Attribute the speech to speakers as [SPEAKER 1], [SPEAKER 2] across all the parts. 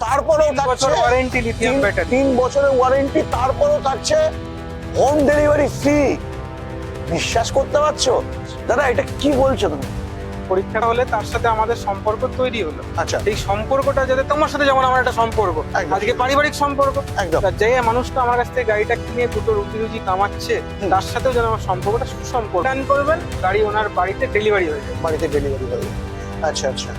[SPEAKER 1] তারপরেও থাকছে
[SPEAKER 2] warranty lithium battery
[SPEAKER 1] তিন বছরের ওয়ারেন্টি তারপরেও থাকছে হোম ডেলিভারি ফ্রি বিশ্বাস করতে পারছ? দাদা এটা কি বলছো তুমি?
[SPEAKER 2] পরীক্ষা হলে তার সাথে আমাদের সম্পর্ক তৈরি হলো।
[SPEAKER 1] আচ্ছা।
[SPEAKER 2] এই সম্পর্কটা যাতে তোমার সাথে যেমন আমার একটা সম্পর্ক। আজকে পারিবারিক সম্পর্ক।
[SPEAKER 1] একদম।
[SPEAKER 2] যে মানুষটা আমার কাছ থেকে গাড়িটা কিনে দুটো রুটি রুজি কামাচ্ছে তার সাথেও যেন আমার সম্পর্কটা সুসম্পর্ক। করবেন গাড়ি ওনার বাড়িতে ডেলিভারি হয়ে যাবে।
[SPEAKER 1] বাড়িতে ডেলিভারি হবে আচ্ছা আচ্ছা।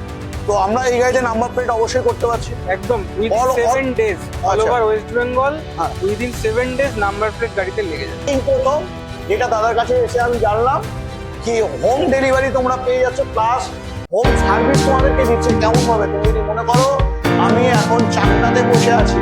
[SPEAKER 1] তো আমরা এই গাড়িতে নাম্বার প্লেট অবশ্যই করতে পারছি
[SPEAKER 2] একদম within seven days all. Over West Bengal. Within seven days number plate গাড়িতে লেগে যাবে
[SPEAKER 1] প্রথম যেটা দাদার কাছে এসে আমি জানলাম কি হোম ডেলিভারি তোমরা পেয়ে যাচ্ছ প্লাস হোম সার্ভিস তোমাদেরকে দিচ্ছে কেমন ভাবে তুমি যদি মনে করো আমি এখন চাকদাতে বসে আছি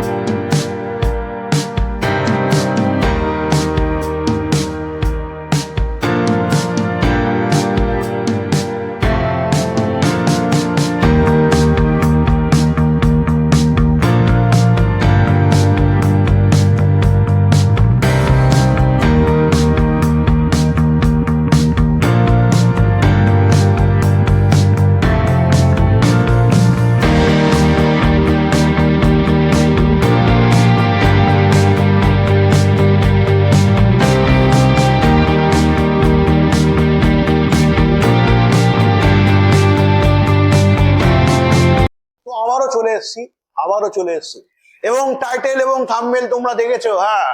[SPEAKER 1] আবারও চলে এসেছি। এবং টাইটেল এবং থাম্বেল তোমরা দেখেছ হ্যাঁ।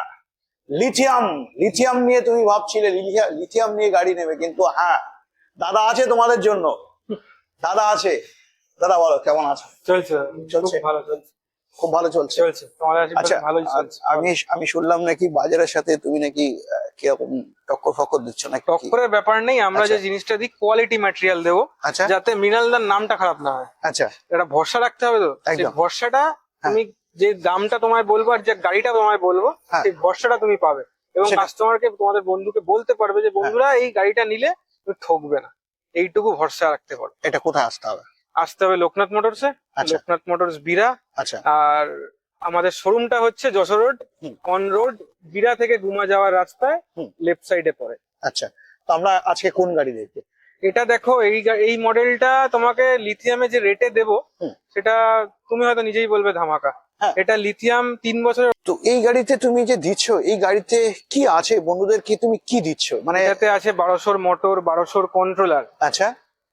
[SPEAKER 1] লিথিয়াম লিথিয়াম নিয়ে তুমি ভাবছিলে লিথিয়াম নিয়ে গাড়ি নেবে কিন্তু হ্যাঁ দাদা আছে তোমাদের জন্য। দাদা আছে। দাদা বলো কেমন আছো?
[SPEAKER 2] চলছে।
[SPEAKER 1] চলছে?
[SPEAKER 2] খুব ভালো চলছে।
[SPEAKER 1] খুব ভালো চলছে।
[SPEAKER 2] চলছে। তোমাদের
[SPEAKER 1] আচ্ছা
[SPEAKER 2] চলছে।
[SPEAKER 1] আমি আমি শুনলাম নাকি বাজারের সাথে তুমি নাকি কীরকম টক্কর ফক্কর দিচ্ছ নাকি
[SPEAKER 2] টক্করের ব্যাপার নেই আমরা যে
[SPEAKER 1] আচ্ছা।
[SPEAKER 2] জিনিসটা দিই কোয়ালিটি ম্যাটেরিয়াল দেবো
[SPEAKER 1] আচ্ছা।
[SPEAKER 2] যাতে মৃণালদার নামটা খারাপ না হয়।
[SPEAKER 1] আচ্ছা।
[SPEAKER 2] এটা ভরসা রাখতে হবে তো। ভরসাটা তুমি যে দামটা তোমায় বলব আর যে গাড়িটা তোমায় বলব
[SPEAKER 1] হ্যাঁ।
[SPEAKER 2] সেই ভরসাটা তুমি পাবে। এবং কাস্টমারকে তোমাদের বন্ধুকে বলতে পারবে যে বন্ধুরা এই গাড়িটা নিলে তুমি ঠকবে না। এইটুকু ভরসা রাখতে পারো।
[SPEAKER 1] এটা কোথায় আসতে হবে?
[SPEAKER 2] আসতে হবে লোকনাথ মোটরসে।
[SPEAKER 1] আচ্ছা।
[SPEAKER 2] লোকনাথ মোটরস বিরা।
[SPEAKER 1] আচ্ছা।
[SPEAKER 2] আর আমাদের শোরুমটা হচ্ছে Jessore road. On road Bira থেকে গুমা যাওয়ার রাস্তায় লেফট সাইডে পড়ে।
[SPEAKER 1] আচ্ছা তো আমরা আজকে কোন গাড়ি দেখব?
[SPEAKER 2] এটা দেখো এই এই মডেলটা তোমাকে লিথিয়ামে যে রেটে দেবো। সেটা তুমি হয়তো নিজেই বলবে ধামাকা।
[SPEAKER 1] হ্যাঁ।
[SPEAKER 2] এটা লিথিয়াম তিন বছরের
[SPEAKER 1] তো এই গাড়িতে তুমি যে দিচ্ছ এই গাড়িতে কি আছে? বন্ধুদের কি তুমি কি দিচ্ছ? মানে
[SPEAKER 2] এটাতে আছে বারোশোর মোটর বারোশোর কন্ট্রোলার
[SPEAKER 1] আচ্ছা।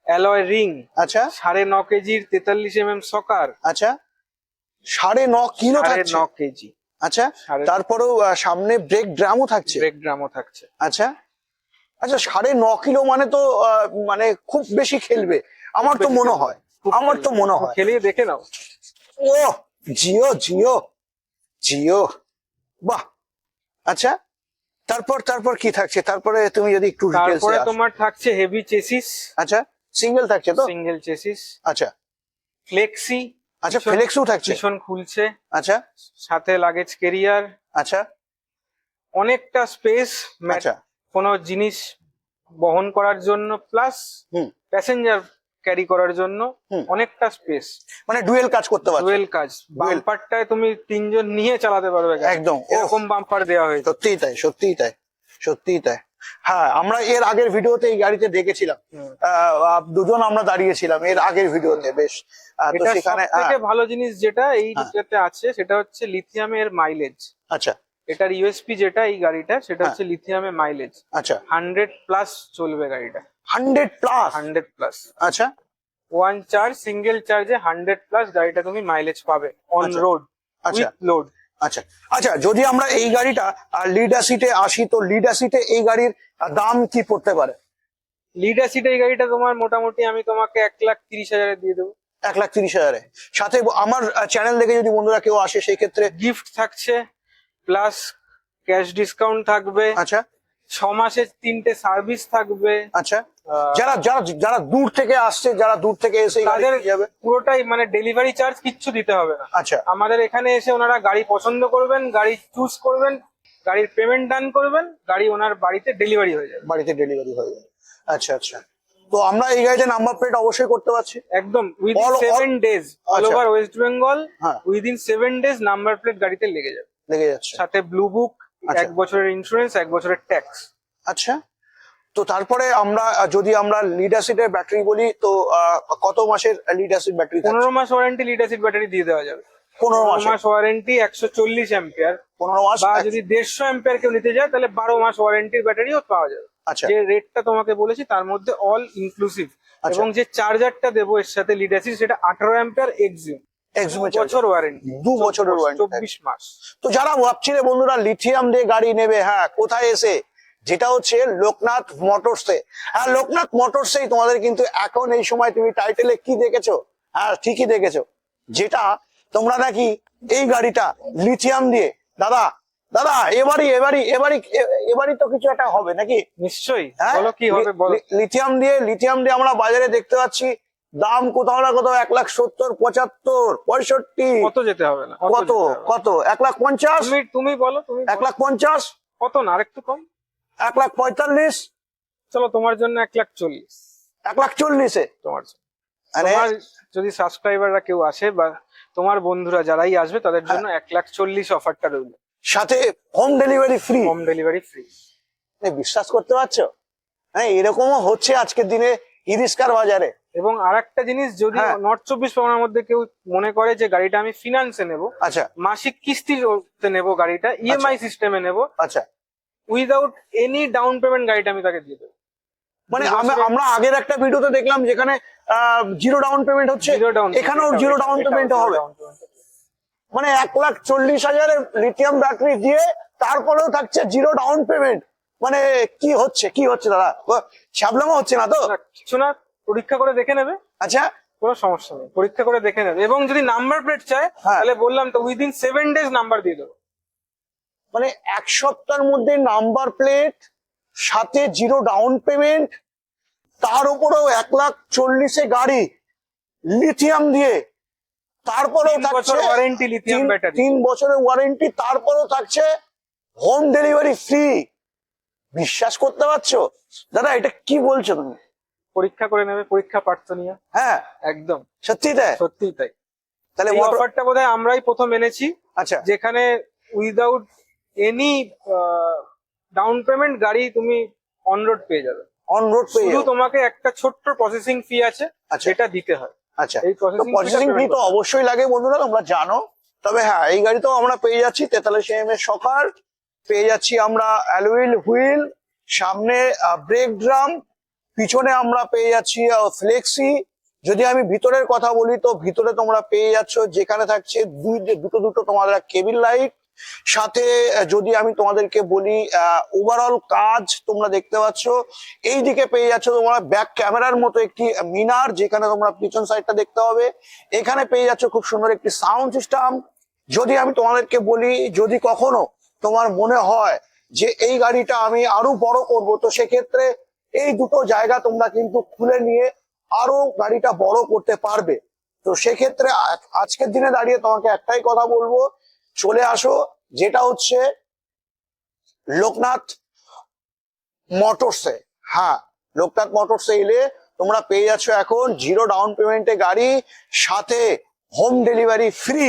[SPEAKER 2] অ্যালয় রিং
[SPEAKER 1] আচ্ছা।
[SPEAKER 2] সাড়ে ন কেজির তেতাল্লিশ এম এম সকার
[SPEAKER 1] আচ্ছা। সাড়ে ন কিলো
[SPEAKER 2] সাড়ে
[SPEAKER 1] থাকছে?
[SPEAKER 2] ন কেজি।
[SPEAKER 1] আচ্ছা তারপরেও সামনে ব্রেক ড্রামও থাকছে?
[SPEAKER 2] ব্রেক ড্রামও থাকছে।
[SPEAKER 1] আচ্ছা আচ্ছা সাড়ে ন কিলো মানে তো মানে খুব বেশি খেলবে। আমার তো মনে হয় আমার তো মনে হয়।
[SPEAKER 2] খেলিয়ে দেখে নাও।
[SPEAKER 1] ও জিও জিও জিও। বাহ! আচ্ছা তারপর তারপর কি থাকছে? তারপরে তুমি যদি একটু
[SPEAKER 2] তারপরে তোমার থাকছে হেভি চেসিস
[SPEAKER 1] আচ্ছা সিঙ্গেল থাকছে তো?
[SPEAKER 2] সিঙ্গেল চেসিস
[SPEAKER 1] আচ্ছা।
[SPEAKER 2] ফ্লেক্সি
[SPEAKER 1] আচ্ছা ফ্লেক্সও থাকছে?
[SPEAKER 2] ভীষণ খুলছে।
[SPEAKER 1] আচ্ছা।
[SPEAKER 2] সাথে লাগেজ কেরিয়ার
[SPEAKER 1] আচ্ছা।
[SPEAKER 2] অনেকটা স্পেস
[SPEAKER 1] আচ্ছা।
[SPEAKER 2] কোনো জিনিস বহন করার জন্য প্লাস
[SPEAKER 1] হুম।
[SPEAKER 2] প্যাসেঞ্জার ক্যারি করার জন্য। অনেকটা স্পেস
[SPEAKER 1] মানে ডুয়েল কাজ করতে পারবে
[SPEAKER 2] ডুয়েল কাজ। বাম্পারটায় তুমি তিনজন নিয়ে চালাতে পারবে
[SPEAKER 1] একদম।
[SPEAKER 2] এরকম বাম্পার দেওয়া হয়েছে।
[SPEAKER 1] সত্যিই তাই সত্যিই তাই সত্যিই তাই। হ্যাঁ আমরা এর আগের ভিডিওতে এই গাড়িতে দেখেছিলাম। দুজন আমরা দাঁড়িয়েছিলাম এর আগের ভিডিওতে বেশ। তো সেখানে হ্যাঁ,
[SPEAKER 2] ভালো জিনিস যেটা এই
[SPEAKER 1] হ্যাঁ।
[SPEAKER 2] আছে সেটা হচ্ছে লিথিয়ামের মাইলেজ
[SPEAKER 1] আচ্ছা।
[SPEAKER 2] এটার ইউএসপি যেটা এই গাড়িটা সেটা
[SPEAKER 1] হ্যাঁ।
[SPEAKER 2] হচ্ছে লিথিয়ামের মাইলেজ
[SPEAKER 1] আচ্ছা।
[SPEAKER 2] হান্ড্রেড প্লাস চলবে গাড়িটা।
[SPEAKER 1] হান্ড্রেড প্লাস
[SPEAKER 2] হান্ড্রেড প্লাস
[SPEAKER 1] আচ্ছা।
[SPEAKER 2] ওয়ান চার্জ সিঙ্গেল চার্জে হান্ড্রেড প্লাস গাড়িটা তুমি মাইলেজ পাবে অন। রোড
[SPEAKER 1] আচ্ছা।
[SPEAKER 2] উইথ লোড
[SPEAKER 1] আচ্ছা আচ্ছা যদি আমরা এই গাড়িটা লিডার সিটে আসি তো লিডার সিটে এই গাড়ির দাম কি পড়তে পারে?
[SPEAKER 2] লিডার সিট এই গাড়িটা তোমার মোটামুটি আমি তোমাকে এক লাখ তিরিশ হাজারে দিয়ে দেবো।
[SPEAKER 1] এক লাখ তিরিশ হাজারে। সাথে আমার চ্যানেল দেখে যদি বন্ধুরা কেউ আসে সেই ক্ষেত্রে?
[SPEAKER 2] গিফট থাকছে প্লাস ক্যাশ ডিসকাউন্ট থাকবে।
[SPEAKER 1] আচ্ছা।
[SPEAKER 2] ছ মাসের তিনটে সার্ভিস থাকবে।
[SPEAKER 1] আচ্ছা। যারা যারা যারা দূর থেকে আসছে যারা দূর থেকে এসে
[SPEAKER 2] তাদের
[SPEAKER 1] যাবে।
[SPEAKER 2] পুরোটাই মানে ডেলিভারি চার্জ কিচ্ছু দিতে হবে না।
[SPEAKER 1] আচ্ছা।
[SPEAKER 2] আমাদের এখানে এসে ওনারা গাড়ি পছন্দ করবেন গাড়ি চুজ করবেন গাড়ির পেমেন্ট ডান করবেন গাড়ি ওনার বাড়িতে ডেলিভারি হয়ে যাবে।
[SPEAKER 1] বাড়িতে ডেলিভারি হয়ে যাবে। আচ্ছা আচ্ছা। তো আমরা এই গাড়িতে নাম্বার প্লেট অবশ্যই করতে পারছি।
[SPEAKER 2] একদম within seven days all. Over West Bengal. Within seven days number plate গাড়িতে লেগে যাবে।
[SPEAKER 1] লেগে যাচ্ছে।
[SPEAKER 2] সাথে ব্লু বুক
[SPEAKER 1] আচ্ছা।
[SPEAKER 2] এক বছরের ইন্স্যুরেন্স এক বছরের ট্যাক্স
[SPEAKER 1] আচ্ছা। তো তারপরে আমরা যদি আমরা লিড অ্যাসিডের ব্যাটারি বলি তো কত মাসের লিড অ্যাসিড ব্যাটারি
[SPEAKER 2] পনেরো মাস ওয়ারেন্টি লিড অ্যাসিড ব্যাটারি দিয়ে দেওয়া যাবে।
[SPEAKER 1] পনেরো মাস।
[SPEAKER 2] ওয়ারেন্টি একশো চল্লিশ অ্যাম্পিয়ার
[SPEAKER 1] পনেরো মাস
[SPEAKER 2] বা যদি দেড়শো অ্যাম্পিয়ার কেউ নিতে যায় তাহলে বারো মাস ওয়ারেন্টির ব্যাটারিও পাওয়া যাবে।
[SPEAKER 1] আচ্ছা।
[SPEAKER 2] যে রেটটা তোমাকে বলেছি তার মধ্যে অল ইনক্লুসিভ
[SPEAKER 1] আচ্ছা।
[SPEAKER 2] এবং যে চার্জারটা দেবো এর সাথে লিড অ্যাসিড সেটা আঠারো অ্যাম্পিয়ার এক্সিম বছর ওয়ারেন্টি
[SPEAKER 1] দু বছরের warranty
[SPEAKER 2] চব্বিশ মাস।
[SPEAKER 1] তো যারা ভাবছিলে বন্ধুরা লিথিয়াম দিয়ে গাড়ি নেবে হ্যাঁ কোথায় এসে? যেটা হচ্ছে লোকনাথ মোটরসে হ্যাঁ লোকনাথ মোটরসেই তোমাদের কিন্তু এখন এই সময় তুমি টাইটেলে কি দেখেছ? হ্যাঁ ঠিকই দেখেছ। যেটা তোমরা নাকি এই গাড়িটা লিথিয়াম দিয়ে। দাদা দাদা এবারই এবারই এবারই এবারই তো কিছু একটা হবে নাকি?
[SPEAKER 2] নিশ্চয়ই।
[SPEAKER 1] হ্যাঁ
[SPEAKER 2] বলো কি হবে বলো।
[SPEAKER 1] লিথিয়াম দিয়ে লিথিয়াম দিয়ে আমরা বাজারে দেখতে পাচ্ছি। দাম কোথাও না কোথাও এক লাখ সত্তর পঁচাত্তর পঁয়ষট্টি।
[SPEAKER 2] কত যেতে হবে না?
[SPEAKER 1] কত। কত? এক লাখ পঞ্চাশ?
[SPEAKER 2] তুমি তুমি বলো তুমি
[SPEAKER 1] এক লাখ পঞ্চাশ?
[SPEAKER 2] কত না? আরেকটু কম?
[SPEAKER 1] এক লাখ পঁয়তাল্লিশ।
[SPEAKER 2] চলো তোমার জন্য এক লাখ চল্লিশ।
[SPEAKER 1] এক লাখ চল্লিশে।
[SPEAKER 2] তোমার
[SPEAKER 1] আরে
[SPEAKER 2] তোমার যদি সাবস্ক্রাইবাররা কেউ আসে বা তোমার বন্ধুরা যারাই আসবে তাদের জন্য
[SPEAKER 1] হ্যাঁ।
[SPEAKER 2] এক লাখ চল্লিশ অফারটা রইল।
[SPEAKER 1] সাথে home delivery free
[SPEAKER 2] home delivery free
[SPEAKER 1] বিশ্বাস করতে পারছ? হ্যাঁ এরকমও হচ্ছে আজকের দিনে ইরিস্কার বাজারে।
[SPEAKER 2] এবং আর একটা জিনিস যদি
[SPEAKER 1] হ্যাঁ।
[SPEAKER 2] নর্থ চব্বিশ পরগনার মধ্যে কেউ মনে করে যে গাড়িটা আমি ফিনান্সে নেব
[SPEAKER 1] আচ্ছা।
[SPEAKER 2] মাসিক কিস্তিতে নেব গাড়িটা ইএমআই সিস্টেমে নেব
[SPEAKER 1] আচ্ছা।
[SPEAKER 2] উইদাউট এনি ডাউন পেমেন্ট গাড়িটা আমি তাকে দিয়ে দেবো।
[SPEAKER 1] মানে আমরা আমরা আগের একটা ভিডিওতে দেখলাম যেখানে জিরো ডাউন পেমেন্ট হচ্ছে
[SPEAKER 2] জিরো ডাউন
[SPEAKER 1] এখানেও জিরো ডাউন পেমেন্ট হবে। মানে এক লাখ চল্লিশ হাজারের লিথিয়াম ব্যাটারি দিয়ে তারপরেও থাকছে জিরো ডাউন পেমেন্ট মানে কি হচ্ছে কি হচ্ছে দাদা? ছাবলামো হচ্ছে না তো?
[SPEAKER 2] কিছু না পরীক্ষা করে দেখে নেবে।
[SPEAKER 1] আচ্ছা।
[SPEAKER 2] কোনো সমস্যা নেই পরীক্ষা করে দেখে নেবে। এবং যদি নাম্বার প্লেট চায়
[SPEAKER 1] হ্যাঁ।
[SPEAKER 2] তাহলে বললাম তো উইদিন সেভেন ডেজ নাম্বার দিয়ে দেবো।
[SPEAKER 1] মানে এক সপ্তাহের মধ্যে নাম্বার প্লেট সাথে জিরো ডাউন পেমেন্ট তার উপরেও এক লাখ চল্লিশে গাড়ি লিথিয়াম দিয়ে। তারপরেও থাকছে
[SPEAKER 2] ওয়ারেন্টি লিথিয়াম
[SPEAKER 1] তিন- বছরের ওয়ারেন্টি তারপরেও থাকছে হোম ডেলিভারি ফ্রি বিশ্বাস করতে পারছ? দাদা এটা কি বলছো তুমি?
[SPEAKER 2] পরীক্ষা করে নেবে পরীক্ষা পার্থ নিয়ে।
[SPEAKER 1] হ্যাঁ।
[SPEAKER 2] একদম।
[SPEAKER 1] সত্যি তাই?
[SPEAKER 2] সত্যিই তাই।
[SPEAKER 1] তাহলে
[SPEAKER 2] অফারটা বোধহয় আমরাই প্রথম এনেছি।
[SPEAKER 1] আচ্ছা।
[SPEAKER 2] যেখানে উইদাউট এনি ডাউন পেমেন্ট গাড়ি তুমি অন রোড পেয়ে যাবে।
[SPEAKER 1] অন রোড পেয়ে
[SPEAKER 2] শুধু তোমাকে একটা ছোট্ট প্রসেসিং ফি আছে
[SPEAKER 1] আচ্ছা।
[SPEAKER 2] যেটা দিতে হয়।
[SPEAKER 1] আচ্ছা।
[SPEAKER 2] এই
[SPEAKER 1] প্রসেসিং ফি তো অবশ্যই লাগে বন্ধুরা তোমরা জানো। তবে হ্যাঁ এই গাড়ি তো আমরা পেয়ে যাচ্ছি তেতাল্লিশ এম এর সকার পেয়ে যাচ্ছি আমরা অ্যালুইল হুইল সামনে ব্রেক ড্রাম পিছনে আমরা পেয়ে যাচ্ছি ফ্লেক্সি যদি আমি ভিতরের কথা বলি তো ভিতরে তোমরা পেয়ে যাচ্ছ যেখানে থাকছে দুই দুটো দুটো তোমাদের কেবিল লাইট সাথে যদি আমি তোমাদেরকে বলি ওভারঅল কাজ তোমরা দেখতে পাচ্ছ এই দিকে পেয়ে যাচ্ছ তোমরা ব্যাক ক্যামেরার মতো একটি মিনার, যেখানে তোমরা পিছন সাইডটা দেখতে হবে এখানে পেয়ে যাচ্ছ খুব সুন্দর একটি সাউন্ড সিস্টেম যদি আমি তোমাদেরকে বলি, যদি কখনো তোমার মনে হয় যে এই গাড়িটা আমি আরও বড় করব, তো সেক্ষেত্রে এই দুটো জায়গা তোমরা কিন্তু খুলে নিয়ে আরও গাড়িটা বড় করতে পারবে। তো সেক্ষেত্রে আজকের দিনে দাঁড়িয়ে তোমাকে একটাই কথা বলব চলে আসো যেটা হচ্ছে লোকনাথ মোটরসে হ্যাঁ লোকনাথ মোটরসে এলে তোমরা পেয়ে যাচ্ছ এখন জিরো ডাউন পেমেন্টে গাড়ি সাথে হোম ডেলিভারি ফ্রি।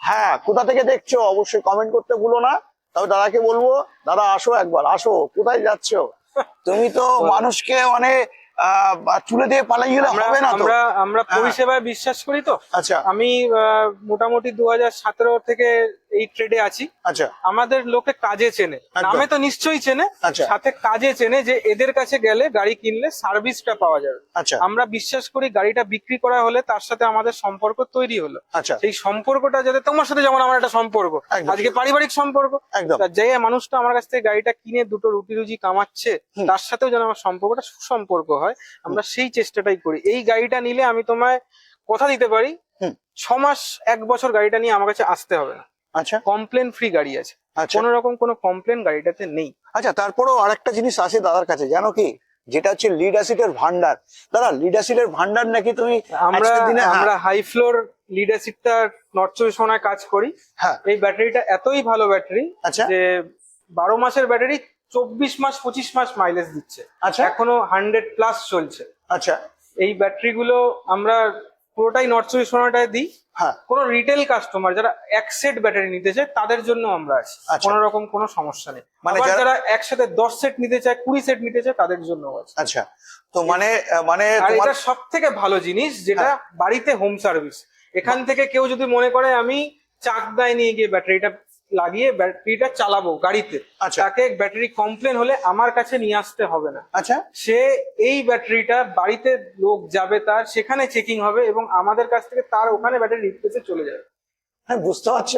[SPEAKER 1] হ্যাঁ কোথা থেকে দেখছ? অবশ্যই কমেন্ট করতে ভুলো না। তবে দাদাকে বলব দাদা আসো একবার। আসো কোথায় যাচ্ছ? তুমি তো মানুষকে মানে আহ, চুলে দিয়ে পালাই গেলে হবে না
[SPEAKER 2] আমরা আমরা
[SPEAKER 1] হ্যাঁ।
[SPEAKER 2] পরিষেবায় বিশ্বাস করি তো।
[SPEAKER 1] আচ্ছা।
[SPEAKER 2] আমি আহ, মোটামুটি দু হাজার সতেরো থেকে এই ট্রেডে আছি।
[SPEAKER 1] আচ্ছা।
[SPEAKER 2] আমাদের লোকে কাজে চেনে। নামে তো নিশ্চয়ই চেনে
[SPEAKER 1] আচ্ছা।
[SPEAKER 2] সাথে কাজে চেনে যে এদের কাছে গেলে গাড়ি কিনলে সার্ভিসটা পাওয়া যাবে।
[SPEAKER 1] আচ্ছা।
[SPEAKER 2] আমরা বিশ্বাস করি গাড়িটা বিক্রি করা হলে তার সাথে আমাদের সম্পর্ক তৈরি হলো।
[SPEAKER 1] আচ্ছা।
[SPEAKER 2] সেই সম্পর্কটা যাতে তোমার সাথে যেমন আমার একটা সম্পর্ক আজকে পারিবারিক সম্পর্ক। যে মানুষটা আমার কাছ থেকে গাড়িটা কিনে দুটো রুটি রুজি কামাচ্ছে তার সাথেও যেন আমার সম্পর্কটা সুসম্পর্ক হয় আমরা সেই চেষ্টাটাই করি। এই গাড়িটা নিলে আমি তোমায় কথা দিতে পারি। ছ মাস এক বছর গাড়িটা নিয়ে আমার কাছে আসতে হবে না।
[SPEAKER 1] আচ্ছা।
[SPEAKER 2] কমপ্লেন ফ্রি গাড়ি আছে।
[SPEAKER 1] আচ্ছা।
[SPEAKER 2] কোনো রকম কোনো কমপ্লেন গাড়িটাতে নেই।
[SPEAKER 1] আচ্ছা তারপরেও আরেকটা জিনিস আছে দাদার কাছে জানো কি? যেটা হচ্ছে লিড অ্যাসিডের ভান্ডার দাদা লিড অ্যাসিডের ভান্ডার নাকি তুমি
[SPEAKER 2] আমরা
[SPEAKER 1] দিনে
[SPEAKER 2] আমরা হাই ফ্লোর লিডারশিপটা নর্থ চব্বিশ পরগনায় কাজ করি।
[SPEAKER 1] হ্যাঁ।
[SPEAKER 2] এই ব্যাটারিটা এতই ভালো ব্যাটারি
[SPEAKER 1] আচ্ছা।
[SPEAKER 2] যে বারো মাসের ব্যাটারি চব্বিশ মাস পঁচিশ মাস মাইলেজ দিচ্ছে।
[SPEAKER 1] আচ্ছা।
[SPEAKER 2] এখনও হান্ড্রেড প্লাস চলছে।
[SPEAKER 1] আচ্ছা।
[SPEAKER 2] এই ব্যাটারিগুলো আমরা পুরোটাই নর্থ চব্বিশ পরগনাটায় দিই।
[SPEAKER 1] হ্যাঁ।
[SPEAKER 2] কোনো রিটেল কাস্টমার যারা এক সেট ব্যাটারি নিতে চায় তাদের জন্য আমরা আছি।
[SPEAKER 1] কোন
[SPEAKER 2] কোনো রকম কোনো সমস্যা নেই।
[SPEAKER 1] মানে যারা-
[SPEAKER 2] একসাথে দশ সেট নিতে চায় কুড়ি সেট নিতে চায় তাদের জন্য আছে।
[SPEAKER 1] আচ্ছা। তো মানে মানে
[SPEAKER 2] এটা সব থেকে ভালো জিনিস যেটা
[SPEAKER 1] হ্যাঁ।
[SPEAKER 2] বাড়িতে হোম সার্ভিস এখান থেকে কেউ যদি মনে করে আমি চাকদায় নিয়ে গিয়ে ব্যাটারিটা লাগিয়ে ব্যাটারিটা চালাবো গাড়িতে।
[SPEAKER 1] আচ্ছা।
[SPEAKER 2] তাকে ব্যাটারি কমপ্লেন হলে আমার কাছে নিয়ে আসতে হবে না।
[SPEAKER 1] আচ্ছা।
[SPEAKER 2] সে এই ব্যাটারিটা বাড়িতে লোক যাবে তার সেখানে চেকিং হবে এবং আমাদের কাছ থেকে তার ওখানে ব্যাটারি রিপ্লেসে চলে যাবে।
[SPEAKER 1] হ্যাঁ বুঝতে পারছ।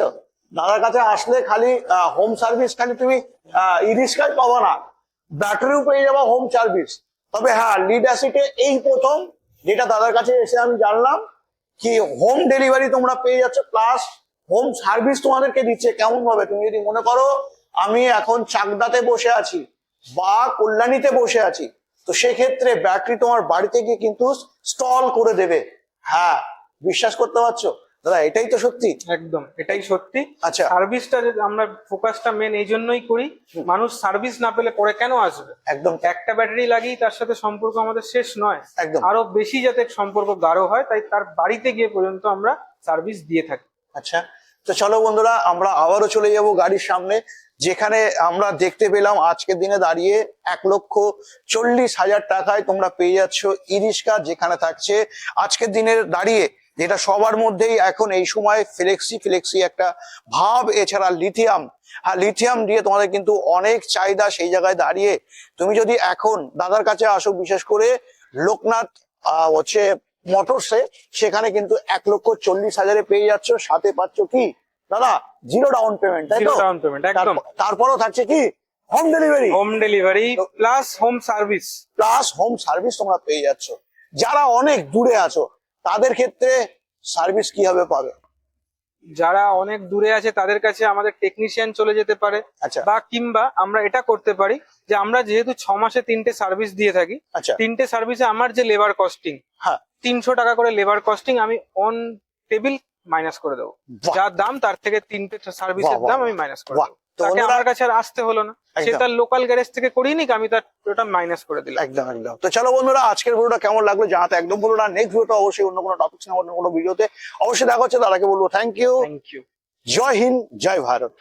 [SPEAKER 1] দাদার কাছে আসলে খালি হোম সার্ভিস খালি তুমি ই রিক্সায় পাবো না। ব্যাটারিও পেয়ে যাব হোম সার্ভিস তবে হ্যাঁ লিড অ্যাসিডে এই প্রথম যেটা দাদার কাছে এসে আমি জানলাম কি হোম ডেলিভারি তোমরা পেয়ে যাচ্ছ প্লাস হোম সার্ভিস তোমাদেরকে দিচ্ছে কেমন ভাবে তুমি যদি মনে করো আমি এখন চাকদাতে বসে আছি বা কল্যাণীতে বসে আছি তো সেক্ষেত্রে ব্যাটারি তোমার বাড়িতে গিয়ে কিন্তু স্টল করে দেবে। হ্যাঁ বিশ্বাস করতে পারছ? দাদা এটাই তো সত্যি?
[SPEAKER 2] একদম এটাই সত্যি।
[SPEAKER 1] আচ্ছা।
[SPEAKER 2] সার্ভিসটা আমরা ফোকাসটা মেন এই জন্যই করি মানুষ সার্ভিস না পেলে পরে কেন আসবে?
[SPEAKER 1] একদম।
[SPEAKER 2] একটা ব্যাটারি লাগিয়ে তার সাথে সম্পর্ক আমাদের শেষ নয়।
[SPEAKER 1] একদম।
[SPEAKER 2] আরও বেশি যাতে সম্পর্ক গাঢ় হয় তাই তার বাড়িতে গিয়ে পর্যন্ত আমরা সার্ভিস দিয়ে থাকি।
[SPEAKER 1] আচ্ছা। তো চলো বন্ধুরা, আমরা আবারও চলে যাব গাড়ির সামনে, যেখানে আমরা দেখতে পেলাম আজকের দিনে দাঁড়িয়ে এক লক্ষ চল্লিশ হাজার টাকায় তোমরা পেয়ে যাচ্ছ ই রিক্সা যেখানে থাকছে আজকের দিনের দাঁড়িয়ে, যেটা সবার মধ্যেই এখন এই সময় ফ্লেক্সি ফ্লেক্সি একটা ভাব, এছাড়া লিথিয়াম। আর লিথিয়াম দিয়ে তোমাদের কিন্তু অনেক চাহিদা সেই জায়গায় দাঁড়িয়ে। তুমি যদি এখন দাদার কাছে আসো, বিশেষ করে লোকনাথ হচ্ছে মোটরসে সেখানে কিন্তু এক লক্ষ চল্লিশ হাজারে পেয়ে যাচ্ছ। সাথে পাচ্ছ কি? দাদা জিরো ডাউন পেমেন্ট তাই তো?
[SPEAKER 2] ডাউন পেমেন্ট একদম।
[SPEAKER 1] তারপরও থাকছে কি? Home delivery
[SPEAKER 2] home delivery plus home service
[SPEAKER 1] plus home service তোমরা পেয়ে যাচ্ছ। যারা অনেক দূরে আছো তাদের ক্ষেত্রে সার্ভিস কীভাবে পাবে?
[SPEAKER 2] যারা অনেক দূরে আছে তাদের কাছে আমাদের টেকনিশিয়ান চলে যেতে পারে।
[SPEAKER 1] আচ্ছা।
[SPEAKER 2] বা কিংবা আমরা এটা করতে পারি যে আমরা যেহেতু ছ মাসে তিনটে সার্ভিস দিয়ে থাকি
[SPEAKER 1] আচ্ছা।
[SPEAKER 2] তিনটে সার্ভিসে আমার যে লেবার কস্টিং তিনশো টাকা করে লেবার কস্টিং আমি অন টেবিল মাইনাস করে দেবো। যার দাম তার থেকে তিনটে সার্ভিসের দাম আমি মাইনাস করে দেবো। তাকে আমার কাছে আর আসতে হলো না। সে তার লোকাল গ্যারেজ থেকে করিয়ে নিক আমি তার ওটা মাইনাস করে দিলাম।
[SPEAKER 1] একদম একদম। তো চলো বন্ধুরা আজকের ভিডিওটা কেমন লাগল জানাতে একদম বলো না। নেক্সট ভিডিওটা অবশ্যই অন্য কোনো টপিক না অন্য কোনো ভিডিওতে অবশ্যই দেখা হচ্ছে। দাদাকে বলব থ্যাংক ইউ
[SPEAKER 2] থ্যাংক ইউ
[SPEAKER 1] জয় হিন্দ জয় ভারত।